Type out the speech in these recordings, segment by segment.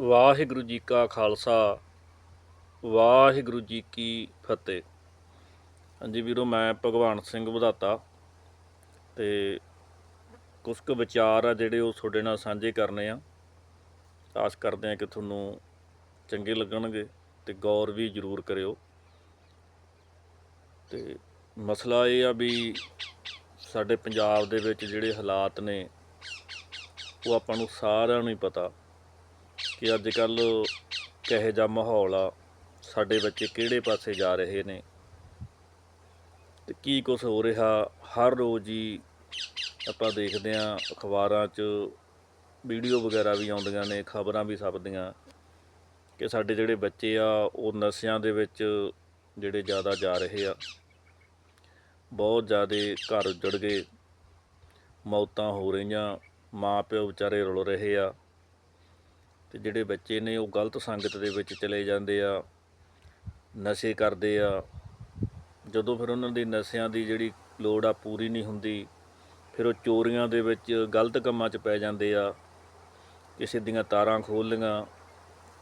ਵਾਹਿਗੁਰੂ ਜੀ ਕਾ ਖਾਲਸਾ, ਵਾਹਿਗੁਰੂ ਜੀ ਕੀ ਫਤਿਹ। ਹਾਂਜੀ ਵੀਰੋ, ਮੈਂ ਭਗਵਾਨ ਸਿੰਘ ਵਧਾਤਾ ਤੇ ਕੁਝ ਕੁ ਵਿਚਾਰ ਆ ਜਿਹੜੇ ਉਹ ਤੁਹਾਡੇ ਨਾਲ ਸਾਂਝੇ ਕਰਨੇ ਆ। ਆਸ ਕਰਦੇ ਆ ਕਿ ਤੁਹਾਨੂੰ ਚੰਗੇ ਲੱਗਣਗੇ ਤੇ ਗੌਰ ਵੀ ਜ਼ਰੂਰ ਕਰਿਓ। ਤੇ ਮਸਲਾ ਇਹ ਆ ਵੀ ਸਾਡੇ ਪੰਜਾਬ ਦੇ ਵਿੱਚ ਜਿਹੜੇ ਹਾਲਾਤ ਨੇ, ਉਹ ਆਪਾਂ ਨੂੰ ਸਾਰਿਆਂ ਨੂੰ ਹੀ ਪਤਾ। ਕਿ ਅੱਜ ਕੱਲ ਕਿਹੋ ਜਿਹਾ ਮਾਹੌਲ ਆ, ਸਾਡੇ ਬੱਚੇ ਕਿਹੜੇ ਪਾਸੇ ਜਾ ਰਹੇ ਨੇ। ਤੇ ਕੀ ਕੁਝ ਹੋ ਰਿਹਾ, ਹਰ ਰੋਜ਼ ਹੀ ਆਪਾਂ ਦੇਖਦੇ ਆਂ ਅਖਬਾਰਾਂ 'ਚ ਵੀਡੀਓ ਵਗੈਰਾ ਵੀ ਆਉਂਦੀਆਂ ਨੇ, ਖਬਰਾਂ ਵੀ ਛਪਦੀਆਂ ਕਿ ਸਾਡੇ ਜਿਹੜੇ ਬੱਚੇ ਆ, ਉਹ ਨਸ਼ਿਆਂ ਦੇ ਵਿੱਚ ਜਿਹੜੇ ਜ਼ਿਆਦਾ ਜਾ ਰਹੇ ਆ। ਬਹੁਤ ਜ਼ਿਆਦਾ ਘਰ ਉੱਜੜ ਗਏ, ਮੌਤਾਂ ਹੋ ਰਹੀਆਂ ਮਾਂ ਪਿਓ ਵਿਚਾਰੇ ਰੁਲ ਰਹੇ ਆ। ਤੇ ਜਿਹੜੇ ਬੱਚੇ ਨੇ ਉਹ ਗਲਤ ਸੰਗਤ ਦੇ ਵਿੱਚ ਚਲੇ ਜਾਂਦੇ ਆ, ਨਸ਼ੇ ਕਰਦੇ ਆ। ਜਦੋਂ ਫਿਰ ਉਹਨਾਂ ਦੀ ਨਸ਼ਿਆਂ ਦੀ ਜਿਹੜੀ ਲੋੜ ਆ ਪੂਰੀ ਨਹੀਂ ਹੁੰਦੀ, ਫਿਰ ਉਹ ਚੋਰੀਆਂ ਦੇ ਵਿੱਚ ਗਲਤ ਕੰਮਾਂ 'ਚ ਪੈ ਜਾਂਦੇ ਆ। ਕਿਸੇ ਦੀਆਂ ਤਾਰਾਂ ਖੋਲ ਲਈਆਂ,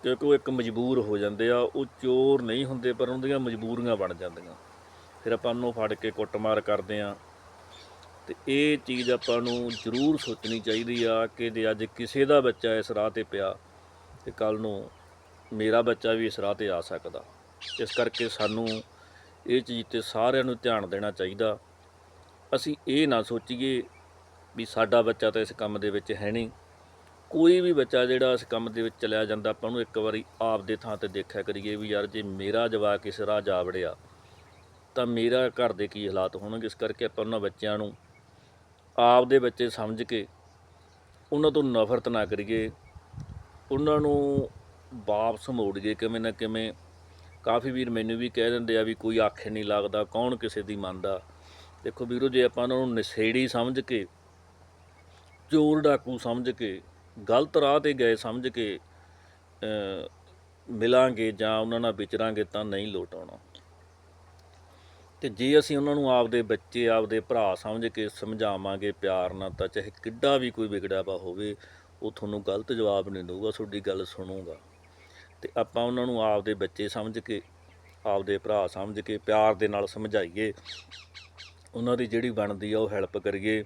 ਕਿਉਂਕਿ ਉਹ ਇੱਕ ਮਜਬੂਰ ਹੋ ਜਾਂਦੇ ਆ। ਉਹ ਚੋਰ ਨਹੀਂ ਹੁੰਦੇ, ਪਰ ਉਹਨਾਂ ਦੀਆਂ ਮਜਬੂਰੀਆਂ ਬਣ ਜਾਂਦੀਆਂ। ਫਿਰ ਆਪਾਂ ਉਹਨੂੰ ਫੜ ਕੇ ਕੁੱਟਮਾਰ ਕਰਦੇ ਆ। ਤੇ ਇਹ ਚੀਜ਼ ਆਪਾਂ ਨੂੰ ਜ਼ਰੂਰ ਸੋਚਣੀ ਚਾਹੀਦੀ ਆ ਕਿ ਜੇ ਅੱਜ ਕਿਸੇ ਦਾ ਬੱਚਾ ਇਸ ਰਾਹ ਤੇ ਪਿਆ ਤੇ ਕੱਲ ਨੂੰ ਮੇਰਾ ਬੱਚਾ ਵੀ ਇਸ ਰਾਹ ਤੇ ਆ ਸਕਦਾ। ਇਸ ਕਰਕੇ ਸਾਨੂੰ ਇਹ ਚੀਜ਼ ਤੇ ਸਾਰਿਆਂ ਨੂੰ ਧਿਆਨ ਦੇਣਾ ਚਾਹੀਦਾ। ਅਸੀਂ ਇਹ ਨਾ ਸੋਚੀਏ ਵੀ ਸਾਡਾ ਬੱਚਾ ਤਾਂ ਇਸ ਕੰਮ ਦੇ ਵਿੱਚ ਹੈ ਨਹੀਂ। ਕੋਈ ਵੀ ਬੱਚਾ ਜਿਹੜਾ ਇਸ ਕੰਮ ਦੇ ਵਿੱਚ ਚਲਿਆ ਜਾਂਦਾ, ਆਪਾਂ ਉਹਨੂੰ ਇੱਕ ਵਾਰੀ ਆਪ ਦੇ ਥਾਂ ਤੇ ਦੇਖਿਆ ਕਰੀਏ ਵੀ ਯਾਰ ਜੇ ਮੇਰਾ ਜਵਾਕ ਇਸ ਰਾਹ ਜਾ ਵੜਿਆ, ਤਾਂ ਮੇਰਾ ਘਰ ਦੇ ਕੀ ਹਾਲਾਤ ਹੋਣਗੇ? ਇਸ ਕਰਕੇ ਆਪਾਂ ਉਹਨਾਂ ਬੱਚਿਆਂ ਨੂੰ ਆਪ ਦੇ ਬੱਚੇ ਸਮਝ ਕੇ ਉਹਨਾਂ ਤੋਂ ਨਫ਼ਰਤ ਨਾ ਕਰੀਏ। ਉਹਨਾਂ ਨੂੰ ਵਾਪਸ ਮੋੜੀਏ ਕਿਵੇਂ ਨਾ ਕਿਵੇਂ। ਕਾਫੀ ਵੀਰ ਮੈਨੂੰ ਵੀ ਕਹਿ ਦਿੰਦੇ ਆ ਵੀ ਕੋਈ ਆਖੇ ਨਹੀਂ ਲੱਗਦਾ, ਕੌਣ ਕਿਸੇ ਦੀ ਮੰਨਦਾ। ਦੇਖੋ ਵੀਰੋ, ਜੇ ਆਪਾਂ ਉਹਨਾਂ ਨੂੰ ਨਸ਼ੇੜੀ ਸਮਝ ਕੇ, ਚੋਰ ਡਾਕੂ ਸਮਝ ਕੇ, ਗਲਤ ਰਾਹ ਤੇ ਗਏ ਸਮਝ ਕੇ ਮਿਲਾਂਗੇ ਜਾਂ ਉਹਨਾਂ ਨਾਲ ਵਿਚਰਾਂਗੇ ਤਾਂ ਨਹੀਂ ਲੋਟ ਆਉਣਾ। ਤੇ ਜੇ ਅਸੀਂ ਉਹਨਾਂ ਨੂੰ ਆਪਦੇ ਬੱਚੇ, ਆਪਦੇ ਭਰਾ ਸਮਝ ਕੇ ਸਮਝਾਵਾਂਗੇ ਪਿਆਰ ਨਾਲ, ਤਾਂ ਚਾਹੇ ਕਿੱਡਾ ਵੀ ਕੋਈ ਵਿਗੜਿਆ ਵਾ ਹੋਵੇ ਉਹ ਤੁਹਾਨੂੰ ਗਲਤ ਜਵਾਬ ਨਹੀਂ ਦੇਊਗਾ, ਤੁਹਾਡੀ ਗੱਲ ਸੁਣੂਗਾ। ਤੇ ਆਪਾਂ ਉਹਨਾਂ ਨੂੰ ਆਪਦੇ ਬੱਚੇ ਸਮਝ ਕੇ, ਆਪਦੇ ਭਰਾ ਸਮਝ ਕੇ, ਪਿਆਰ ਦੇ ਨਾਲ ਸਮਝਾਈਏ। ਉਹਨਾਂ ਦੀ ਜਿਹੜੀ ਬਣਦੀ ਆ ਉਹ ਹੈਲਪ ਕਰੀਏ।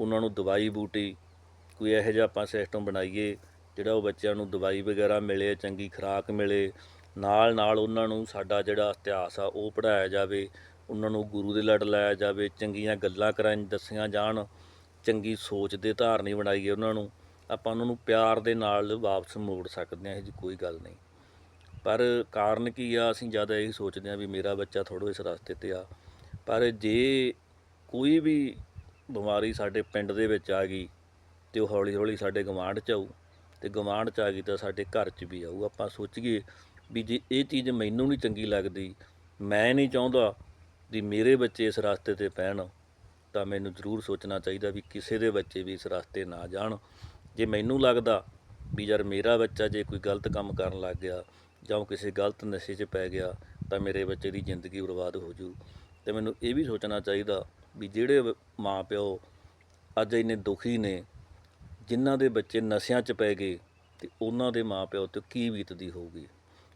ਉਹਨਾਂ ਨੂੰ ਦਵਾਈ ਬੂਟੀ, ਕੋਈ ਇਹੋ ਜਿਹਾ ਆਪਾਂ ਸਿਸਟਮ ਬਣਾਈਏ, ਜਿਹੜਾ ਉਹ ਬੱਚਿਆਂ ਨੂੰ ਦਵਾਈ ਵਗੈਰਾ ਮਿਲੇ, ਚੰਗੀ ਖੁਰਾਕ ਮਿਲੇ। ਨਾਲ ਨਾਲ ਉਹਨਾਂ ਨੂੰ ਸਾਡਾ ਜਿਹੜਾ ਇਤਿਹਾਸ ਆ, ਉਹ ਪੜਾਇਆ ਜਾਵੇ। ਉਹਨਾਂ ਨੂੰ ਗੁਰੂ ਦੇ ਲੜ ਲਾਇਆ ਜਾਵੇ, ਚੰਗੀਆਂ ਗੱਲਾਂ ਕਰਾਂ ਦੱਸੀਆਂ ਜਾਣ। ਚੰਗੀ ਸੋਚ ਦੇ ਧਾਰਨੀ ਬਣਾਈਏ ਉਹਨਾਂ ਨੂੰ। ਆਪਾਂ ਉਹਨਾਂ ਨੂੰ ਪਿਆਰ ਦੇ ਨਾਲ ਵਾਪਸ ਮੋੜ ਸਕਦੇ ਹਾਂ, ਇਹ ਜੀ ਕੋਈ ਗੱਲ ਨਹੀਂ। ਪਰ ਕਾਰਨ ਕੀ ਆ, ਅਸੀਂ ਜ਼ਿਆਦਾ ਇਹੀ ਸੋਚਦੇ ਹਾਂ ਵੀ ਮੇਰਾ ਬੱਚਾ ਥੋੜ੍ਹਾ ਇਸ ਰਸਤੇ ਤੇ ਆ, ਪਰ ਜੇ ਕੋਈ ਵੀ ਬਿਮਾਰੀ ਸਾਡੇ ਪਿੰਡ ਦੇ ਵਿੱਚ ਆ ਗਈ ਤੇ ਉਹ ਹੌਲੀ ਹੌਲੀ ਸਾਡੇ ਗਵਾਂਢ 'ਚ ਆਊ ਤੇ ਗਵਾਂਢ 'ਚ ਆ ਗਈ ਤਾਂ ਸਾਡੇ ਘਰ 'ਚ ਵੀ ਆਊ। ਆਪਾਂ ਸੋਚੀਏ ਵੀ ਜੇ ਇਹ ਚੀਜ਼ ਮੈਨੂੰ ਨਹੀਂ ਚੰਗੀ ਲੱਗਦੀ, ਮੈਂ ਨਹੀਂ ਚਾਹੁੰਦਾ ਵੀ ਮੇਰੇ ਬੱਚੇ ਇਸ ਰਸਤੇ ਤੇ ਪੈਣ, ਤਾਂ ਮੈਨੂੰ ਜ਼ਰੂਰ ਸੋਚਣਾ ਚਾਹੀਦਾ ਵੀ ਕਿਸੇ ਦੇ ਬੱਚੇ ਵੀ ਇਸ ਰਸਤੇ ਨਾ ਜਾਣ। ਜੇ ਮੈਨੂੰ ਲੱਗਦਾ ਵੀ ਯਾਰ ਮੇਰਾ ਬੱਚਾ ਜੇ ਕੋਈ ਗਲਤ ਕੰਮ ਕਰਨ ਲੱਗ ਗਿਆ ਜਾਂ ਉਹ ਕਿਸੇ ਗਲਤ ਨਸ਼ੇ 'ਚ ਪੈ ਗਿਆ, ਤਾਂ ਮੇਰੇ ਬੱਚੇ ਦੀ ਜ਼ਿੰਦਗੀ ਬਰਬਾਦ ਹੋ ਜੂ। ਤੇ ਮੈਨੂੰ ਇਹ ਵੀ ਸੋਚਣਾ ਚਾਹੀਦਾ ਵੀ ਜਿਹੜੇ ਮਾਂ ਪਿਓ ਅੱਜ ਇੰਨੇ ਦੁਖੀ ਨੇ, ਜਿਨ੍ਹਾਂ ਦੇ ਬੱਚੇ ਨਸ਼ਿਆਂ 'ਚ ਪੈ ਗਏ, ਤੇ ਉਹਨਾਂ ਦੇ ਮਾਂ ਪਿਓ ਤੇ ਕੀ ਬੀਤਦੀ ਹੋਊਗੀ?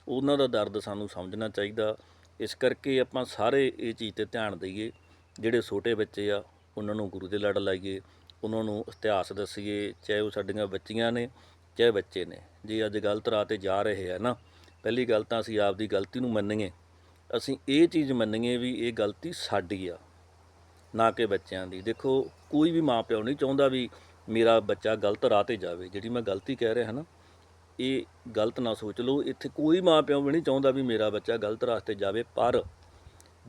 ਉਹਨਾਂ ਦਾ ਦਰਦ ਸਾਨੂੰ ਸਮਝਣਾ ਚਾਹੀਦਾ। ਇਸ ਕਰਕੇ ਆਪਾਂ ਸਾਰੇ ਇਹ ਚੀਜ਼ ਤੇ ਧਿਆਨ ਦਈਏ। ਜਿਹੜੇ ਛੋਟੇ ਬੱਚੇ ਆ, ਉਹਨਾਂ ਨੂੰ ਗੁਰੂ ਦੇ ਲੜ ਲਾਈਏ। ਉਹਨਾਂ ਨੂੰ ਇਤਿਹਾਸ ਦੱਸੀਏ, ਚਾਹੇ ਉਹ ਸਾਡੀਆਂ ਬੱਚੀਆਂ ਨੇ, ਚਾਹੇ ਬੱਚੇ ਨੇ। ਜੇ ਅੱਜ ਗਲਤ ਰਾਹ ਤੇ ਜਾ ਰਹੇ ਆ ਨਾ, ਪਹਿਲੀ ਗੱਲ ਤਾਂ ਅਸੀਂ ਆਪਦੀ ਗਲਤੀ ਨੂੰ ਮੰਨੀਏ। ਅਸੀਂ ਇਹ ਚੀਜ਼ ਮੰਨੀਏ ਵੀ ਇਹ ਗਲਤੀ ਸਾਡੀ ਆ, ਨਾ ਕਿ ਬੱਚਿਆਂ ਦੀ। ਦੇਖੋ, ਕੋਈ ਵੀ ਮਾਂ ਪਿਓ ਨਹੀਂ ਚਾਹੁੰਦਾ ਵੀ ਮੇਰਾ ਬੱਚਾ ਗਲਤ ਰਾਹ ਤੇ ਜਾਵੇ। ਜਿਹੜੀ ਮੈਂ ਗਲਤੀ ਕਹਿ ਰਿਹਾ ਨਾ, ਇਹ ਗਲਤ ਨਾ ਸੋਚ ਲਓ। ਇੱਥੇ ਕੋਈ ਮਾਂ ਪਿਓ ਵੀ ਨਹੀਂ ਚਾਹੁੰਦਾ ਵੀ ਮੇਰਾ ਬੱਚਾ ਗਲਤ ਰਾਹ 'ਤੇ ਜਾਵੇ, ਪਰ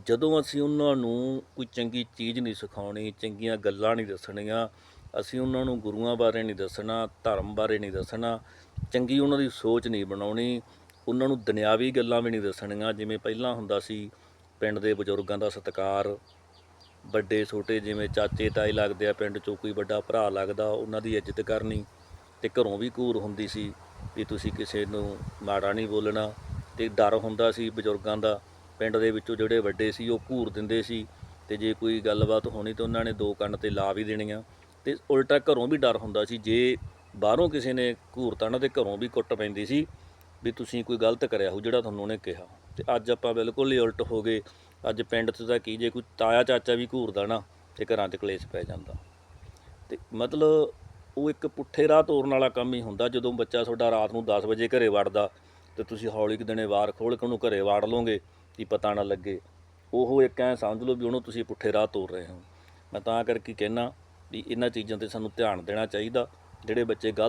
ਜਦੋਂ ਅਸੀਂ ਉਹਨਾਂ ਨੂੰ ਕੋਈ ਚੰਗੀ ਚੀਜ਼ ਨਹੀਂ ਸਿਖਾਉਣੀ, ਚੰਗੀਆਂ ਗੱਲਾਂ ਨਹੀਂ ਦੱਸਣੀਆਂ, ਅਸੀਂ ਉਹਨਾਂ ਨੂੰ ਗੁਰੂਆਂ ਬਾਰੇ ਨਹੀਂ ਦੱਸਣਾ, ਧਰਮ ਬਾਰੇ ਨਹੀਂ ਦੱਸਣਾ, ਚੰਗੀ ਉਹਨਾਂ ਦੀ ਸੋਚ ਨਹੀਂ ਬਣਾਉਣੀ, ਉਹਨਾਂ ਨੂੰ ਦੁਨਿਆਵੀ ਗੱਲਾਂ ਵੀ ਨਹੀਂ ਦੱਸਣੀਆਂ, ਜਿਵੇਂ ਪਹਿਲਾਂ ਹੁੰਦਾ ਸੀ, ਪਿੰਡ ਦੇ ਬਜ਼ੁਰਗਾਂ ਦਾ ਸਤਿਕਾਰ, ਵੱਡੇ, ਛੋਟੇ ਜਿਵੇਂ ਚਾਚੇ, ਤਾਏ ਲੱਗਦੇ ਆ ਪਿੰਡ 'ਚੋਂ, ਕੋਈ ਵੱਡਾ ਭਰਾ ਲੱਗਦਾ, ਉਹਨਾਂ ਦੀ ਇੱਜ਼ਤ ਕਰਨੀ ਤੇ ਘਰੋਂ ਵੀ ਘੂਰ ਹੁੰਦੀ ਸੀ ਵੀ ਤੁਸੀਂ ਕਿਸੇ ਨੂੰ ਮਾੜਾ ਨਹੀਂ ਬੋਲਣਾ ਤੇ ਡਰ ਹੁੰਦਾ ਸੀ ਬਜ਼ੁਰਗਾਂ ਦਾ। ਪਿੰਡ ਦੇ ਵਿੱਚੋਂ ਜਿਹੜੇ ਵੱਡੇ ਸੀ, ਉਹ ਘੂਰ ਦਿੰਦੇ ਸੀ ਤੇ ਜੇ ਕੋਈ ਗੱਲਬਾਤ ਹੋਣੀ ਤਾਂ ਉਹਨਾਂ ਨੇ ਦੋ ਕੰਨ ਤੇ ਲਾ ਵੀ ਦੇਣੀਆਂ। ਤੇ ਉਲਟਾ ਘਰੋਂ ਵੀ ਡਰ ਹੁੰਦਾ ਸੀ, ਜੇ ਬਾਹਰੋਂ ਕਿਸੇ ਨੇ ਘੂਰਤਾ ਨਾ ਦੇ ਘਰੋਂ ਵੀ ਕੁੱਟ ਪੈਂਦੀ ਸੀ ਵੀ ਤੁਸੀਂ ਕੋਈ ਗਲਤ ਕਰਿਆ ਹੋ ਜਿਹੜਾ ਤੁਹਾਨੂੰ ਉਹਨੇ ਕਿਹਾ। ਤੇ ਅੱਜ ਆਪਾਂ ਬਿਲਕੁਲ ਹੀ ਉਲਟ ਹੋ ਗਏ। ਅੱਜ ਪਿੰਡ 'ਚ ਤਾਂ ਕੀ ਜੇ ਕੋਈ ਤਾਇਆ ਚਾਚਾ ਵੀ ਘੂਰਦਾ ਨਾ ਤੇ ਘਰਾਂ 'ਚ ਕਲੇਸ਼ ਪੈ ਜਾਂਦਾ। ਤੇ ਮਤਲਬ ਉਹ ਇੱਕ ਪੁੱਠੇ ਰਾਹ ਤੋਰਨ ਵਾਲਾ ਕੰਮ ਹੀ ਹੁੰਦਾ, ਜਦੋਂ ਬੱਚਾ ਤੁਹਾਡਾ ਰਾਤ ਨੂੰ 10 ਵਜੇ ਘਰੇ ਵੜਦਾ ਤੇ ਤੁਸੀਂ ਹੌਲੀ ਕੁ ਦਿਨੇ ਵਾਰ ਖੋਲ੍ਹ ਕੇ ਉਹਨੂੰ ਘਰੇ ਵਾੜ ਲਓਗੇ। ਕਿ ਪਤਾ ਨਾ ਲੱਗੇ। ਉਹ ਇੱਕ ਐ ਸਮਝ ਲਓ ਵੀ ਉਹਨੂੰ ਤੁਸੀਂ ਪੁੱਠੇ ਰਾਹ ਤੋਰ ਰਹੇ ਹੋ। ਮੈਂ ਤਾਂ ਕਰਕੇ ਕਹਿਣਾ ਵੀ ਇਹਨਾਂ ਚੀਜ਼ਾਂ ਤੇ ਸਾਨੂੰ ਧਿਆਨ ਦੇਣਾ ਚਾਹੀਦਾ, ਜਿਹੜੇ ਬੱਚੇ ਗਲਤ